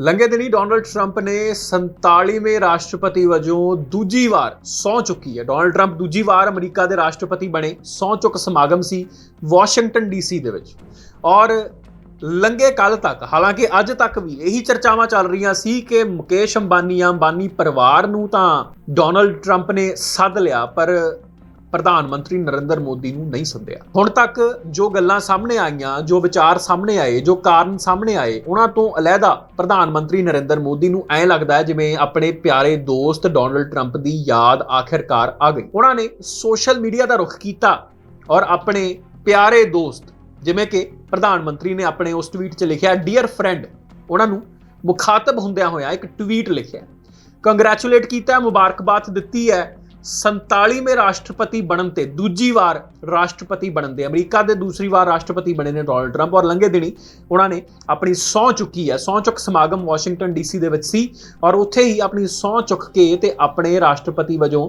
ਲੰਘੇ ਦਿਨੀ Donald Trump ਨੇ 47ਵੇਂ ਰਾਸ਼ਟਰਪਤੀ ਵਜੋਂ ਦੂਜੀ ਵਾਰ ਸਹੁੰ ਚੁੱਕੀ ਹੈ। ਡੋਨਲਡ ਟਰੰਪ ਦੂਜੀ ਵਾਰ ਅਮਰੀਕਾ ਦੇ ਰਾਸ਼ਟਰਪਤੀ ਬਣੇ। ਸਹੁੰ ਚੁੱਕ ਸਮਾਗਮ ਸੀ ਵਾਸ਼ਿੰਗਟਨ ਡੀਸੀ ਦੇ ਵਿੱਚ। ਔਰ ਲੰਘੇ ਕੱਲ ਤੱਕ, ਹਾਲਾਂਕਿ ਅੱਜ ਤੱਕ ਵੀ ਇਹੀ ਚਰਚਾਵਾਂ ਚੱਲ ਰਹੀਆਂ ਸੀ ਕਿ ਮੁਕੇਸ਼ ਅੰਬਾਨੀ ਅੰਬਾਨੀ ਪਰਿਵਾਰ ਨੂੰ ਤਾਂ ਡੋਨਲਡ ਟਰੰਪ ਨੇ ਸੱਦ ਲਿਆ, ਪਰ ਪ੍ਰਧਾਨ ਮੰਤਰੀ ਨਰਿੰਦਰ ਮੋਦੀ ਨੂੰ ਨਹੀਂ ਸੱਦਿਆ। ਹੁਣ ਤੱਕ ਜੋ ਗੱਲਾਂ ਸਾਹਮਣੇ ਆਈਆਂ, ਜੋ ਵਿਚਾਰ ਸਾਹਮਣੇ ਆਏ, ਜੋ ਕਾਰਨ ਸਾਹਮਣੇ ਆਏ, ਉਹਨਾਂ ਤੋਂ ਅਲੱਗਾ ਪ੍ਰਧਾਨ ਮੰਤਰੀ ਨਰਿੰਦਰ ਮੋਦੀ ਨੂੰ ਐਂ ਲੱਗਦਾ ਹੈ ਜਿਵੇਂ ਆਪਣੇ ਪਿਆਰੇ ਦੋਸਤ ਡੋਨਲਡ ਟਰੰਪ ਦੀ ਯਾਦ ਆਖਿਰਕਾਰ ਆ ਗਈ। ਉਹਨਾਂ ਨੇ ਸੋਸ਼ਲ ਮੀਡੀਆ ਦਾ ਰੁਖ ਕੀਤਾ ਔਰ ਆਪਣੇ ਪਿਆਰੇ ਦੋਸਤ, ਜਿਵੇਂ ਕਿ ਪ੍ਰਧਾਨ ਮੰਤਰੀ ਨੇ ਆਪਣੇ ਉਸ ਟਵੀਟ 'ਚ ਲਿਖਿਆ ਡੀਅਰ ਫਰੈਂਡ ਉਹਨਾਂ ਨੂੰ ਮੁਖਾਤਬ ਹੁੰਦਿਆਂ ਹੋਇਆ ਇੱਕ ਟਵੀਟ ਲਿਖਿਆ। ਕੰਗ੍ਰੈਚੁਲੇਟ ਕੀਤਾ, ਮੁਬਾਰਕਬਾਦ ਦਿੱਤੀ ਹੈ। 47ਵੇਂ ਰਾਸ਼ਟਰਪਤੀ ਬਣਨ ਤੇ ਦੂਜੀ ਵਾਰ ਰਾਸ਼ਟਰਪਤੀ ਬਣਨ ਦੇ, ਅਮਰੀਕਾ ਦੇ ਦੂਸਰੀ ਵਾਰ ਰਾਸ਼ਟਰਪਤੀ ਬਣੇ ਨੇ ਡੋਨਲਡ ਟਰੰਪ ਔਰ ਲੰਘੇ ਦਿਨੀ ਉਹਨਾਂ ਨੇ ਆਪਣੀ ਸਹੁੰ ਚੁੱਕੀ ਹੈ, ਸਹੁੰ ਚੁੱਕ ਸਮਾਗਮ ਵਾਸ਼ਿੰਗਟਨ ਡੀਸੀ ਦੇ ਵਿੱਚ ਸੀ ਔਰ ਉੱਥੇ ਹੀ ਆਪਣੀ ਸਹੁੰ ਚੁੱਕ ਕੇ ਤੇ ਆਪਣੇ ਰਾਸ਼ਟਰਪਤੀ ਵਜੋਂ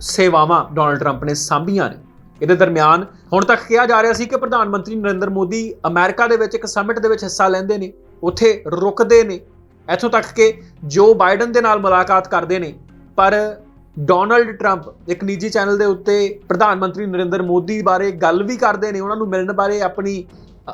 ਸੇਵਾਵਾਂ ਡੋਨਲਡ ਟਰੰਪ ਨੇ ਸਾਂਭੀਆਂ ਨੇ। ਇਹਦੇ ਦਰਮਿਆਨ ਹੁਣ ਤੱਕ ਕਿਹਾ ਜਾ ਰਿਹਾ ਸੀ ਕਿ ਪ੍ਰਧਾਨ ਮੰਤਰੀ ਨਰਿੰਦਰ ਮੋਦੀ ਅਮਰੀਕਾ ਦੇ ਵਿੱਚ ਇੱਕ ਸਮਿਟ ਦੇ ਵਿੱਚ ਹਿੱਸਾ ਲੈਂਦੇ ਨੇ, ਉੱਥੇ ਰੁਕਦੇ ਨੇ। ਇੱਥੋਂ ਤੱਕ ਕਿ ਜੋ ਬਾਈਡਨ ਦੇ ਨਾਲ ਮੁਲਾਕਾਤ ਕਰਦੇ ਨੇ, ਪਰ ਡੋਨਲਡ ਟਰੰਪ ਇੱਕ ਨਿੱਜੀ ਚੈਨਲ ਦੇ ਉੱਤੇ ਪ੍ਰਧਾਨ ਮੰਤਰੀ ਨਰਿੰਦਰ ਮੋਦੀ ਬਾਰੇ ਗੱਲ ਵੀ ਕਰਦੇ ਨੇ, ਉਹਨਾਂ ਨੂੰ ਮਿਲਣ ਬਾਰੇ ਆਪਣੀ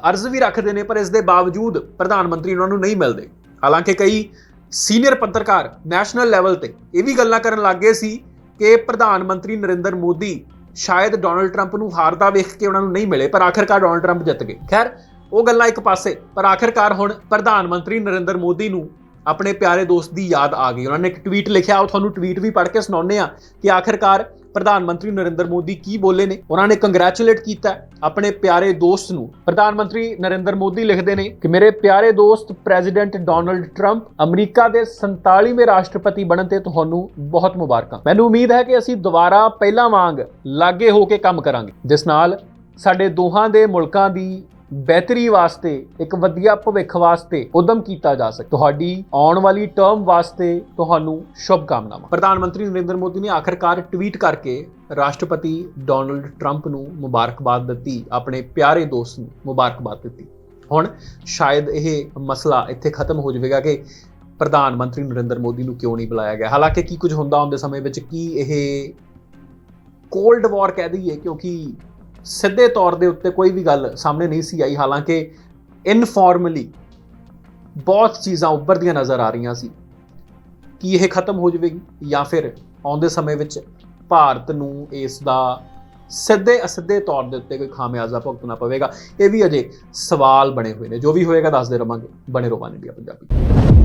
ਅਰਜ਼ ਵੀ ਰੱਖਦੇ ਨੇ, ਪਰ ਇਸ ਦੇ ਬਾਵਜੂਦ ਪ੍ਰਧਾਨ ਮੰਤਰੀ ਉਹਨਾਂ ਨੂੰ ਨਹੀਂ ਮਿਲਦੇ। ਹਾਲਾਂਕਿ ਕਈ ਸੀਨੀਅਰ ਪੱਤਰਕਾਰ ਨੈਸ਼ਨਲ ਲੈਵਲ ਤੇ ਇਹ ਵੀ ਗੱਲਾਂ ਕਰਨ ਲੱਗੇ ਸੀ ਕਿ ਪ੍ਰਧਾਨ ਮੰਤਰੀ ਨਰਿੰਦਰ ਮੋਦੀ ਸ਼ਾਇਦ ਡੋਨਲਡ ਟਰੰਪ ਨੂੰ ਹਾਰਦਾ ਵੇਖ ਕੇ ਉਹਨਾਂ ਨੂੰ ਨਹੀਂ ਮਿਲੇ, ਪਰ ਆਖਿਰਕਾਰ ਡੋਨਲਡ ਟਰੰਪ ਜਿੱਤ ਗਏ। ਖੈਰ, ਉਹ ਗੱਲਾਂ ਇੱਕ ਪਾਸੇ, ਪਰ ਆਖਿਰਕਾਰ ਹੁਣ ਪ੍ਰਧਾਨ ਮੰਤਰੀ ਨਰਿੰਦਰ ਮੋਦੀ ਨੂੰ ਆਪਣੇ ਪਿਆਰੇ ਦੋਸਤ ਦੀ ਯਾਦ ਆ ਗਈ। ਉਹਨਾਂ ਨੇ ਇੱਕ ਟਵੀਟ ਲਿਖਿਆ, ਉਹ ਤੁਹਾਨੂੰ ਟਵੀਟ ਵੀ ਪੜ੍ਹ ਕੇ ਸੁਣਾਉਂਦੇ ਆ ਕਿ ਆਖਿਰਕਾਰ ਪ੍ਰਧਾਨ ਮੰਤਰੀ ਨਰਿੰਦਰ ਮੋਦੀ ਕੀ ਬੋਲੇ ਨੇ। ਉਹਨਾਂ ਨੇ ਕੰਗ੍ਰੈਚੁਲੇਟ ਕੀਤਾ ਆਪਣੇ ਪਿਆਰੇ ਦੋਸਤ ਨੂੰ। ਪ੍ਰਧਾਨ ਮੰਤਰੀ ਨਰਿੰਦਰ ਮੋਦੀ ਲਿਖਦੇ ਨੇ ਕਿ ਮੇਰੇ ਪਿਆਰੇ ਦੋਸਤ ਪ੍ਰੈਜ਼ੀਡੈਂਟ ਡੋਨਲਡ ਟਰੰਪ ਅਮਰੀਕਾ ਦੇ 47ਵੇਂ ਰਾਸ਼ਟਰਪਤੀ ਬਣਨ ਤੇ ਤੁਹਾਨੂੰ ਬਹੁਤ ਮੁਬਾਰਕਾਂ। ਮੈਨੂੰ ਉਮੀਦ ਹੈ ਕਿ ਅਸੀਂ ਦੁਬਾਰਾ ਪਹਿਲਾਂ ਵਾਂਗ ਲਾਗੇ ਹੋ ਕੇ ਕੰਮ ਕਰਾਂਗੇ। ਜਿਸ ਨਾਲ ਸਾਡੇ ਦੋਹਾਂ ਦੇ ਮੁਲਕਾਂ ਦੀ ਬਿਹਤਰੀ ਵਾਸਤੇ, ਇੱਕ ਵਧੀਆ ਭਵਿੱਖ ਵਾਸਤੇ ਉਦਮ ਕੀਤਾ ਜਾ ਸਕੇ। ਤੁਹਾਡੀ ਆਉਣ ਵਾਲੀ ਟਰਮ ਵਾਸਤੇ ਤੁਹਾਨੂੰ ਸ਼ੁਭ ਕਾਮਨਾਵਾਂ ਪ੍ਰਧਾਨ ਮੰਤਰੀ ਨਰਿੰਦਰ ਮੋਦੀ ਨੇ ਆਖਰਕਾਰ ਟਵੀਟ ਕਰਕੇ ਰਾਸ਼ਟਰਪਤੀ ਡੋਨਲਡ ਟਰੰਪ ਨੂੰ ਮੁਬਾਰਕਬਾਦ ਦਿੱਤੀ, ਆਪਣੇ ਪਿਆਰੇ ਦੋਸਤ ਨੂੰ ਮੁਬਾਰਕਬਾਦ ਦਿੱਤੀ। ਹੁਣ ਸ਼ਾਇਦ ਇਹ ਮਸਲਾ ਇੱਥੇ ਖਤਮ ਹੋ ਜਾਵੇਗਾ ਕਿ ਪ੍ਰਧਾਨ ਮੰਤਰੀ ਨਰਿੰਦਰ ਮੋਦੀ ਨੂੰ ਕਿਉਂ ਨਹੀਂ ਬੁਲਾਇਆ ਗਿਆ। ਹਾਲਾਂਕਿ ਕੀ ਕੁਝ ਹੁੰਦਾ ਹੁੰਦੇ ਸਮੇਂ ਵਿੱਚ, ਕੀ ਇਹ ਕੋਲਡ ਵਾਰ ਕਹਿ ਦਈਏ, ਕਿਉਂਕਿ ਸਿੱਧੇ ਤੌਰ ਦੇ ਉੱਤੇ ਕੋਈ ਵੀ ਗੱਲ ਸਾਹਮਣੇ ਨਹੀਂ ਸੀ ਆਈ, ਹਾਲਾਂਕਿ ਇਨਫਾਰਮਲੀ ਬਹੁਤ ਚੀਜ਼ਾਂ ਉੱਭਰਦੀਆਂ ਨਜ਼ਰ ਆ ਰਹੀਆਂ ਸੀ। ਕੀ ਇਹ ਖਤਮ ਹੋ ਜਾਵੇਗੀ ਜਾਂ ਫਿਰ ਆਉਂਦੇ ਸਮੇਂ ਵਿੱਚ ਭਾਰਤ ਨੂੰ ਇਸ ਦਾ ਸਿੱਧੇ ਅਸਿੱਧੇ ਤੌਰ ਦੇ ਉੱਤੇ ਕੋਈ ਖਾਮਿਆਜ਼ਾ ਭੁਗਤਣਾ ਪਵੇਗਾ? ਇਹ ਵੀ ਅਜੇ ਸਵਾਲ ਬਣੇ ਹੋਏ ਨੇ। ਜੋ ਵੀ ਹੋਏਗਾ ਦੱਸਦੇ ਰਵਾਂਗੇ। ਬਣੇ ਰਹੋ ਵਨ ਇੰਡੀਆ ਪੰਜਾਬੀ।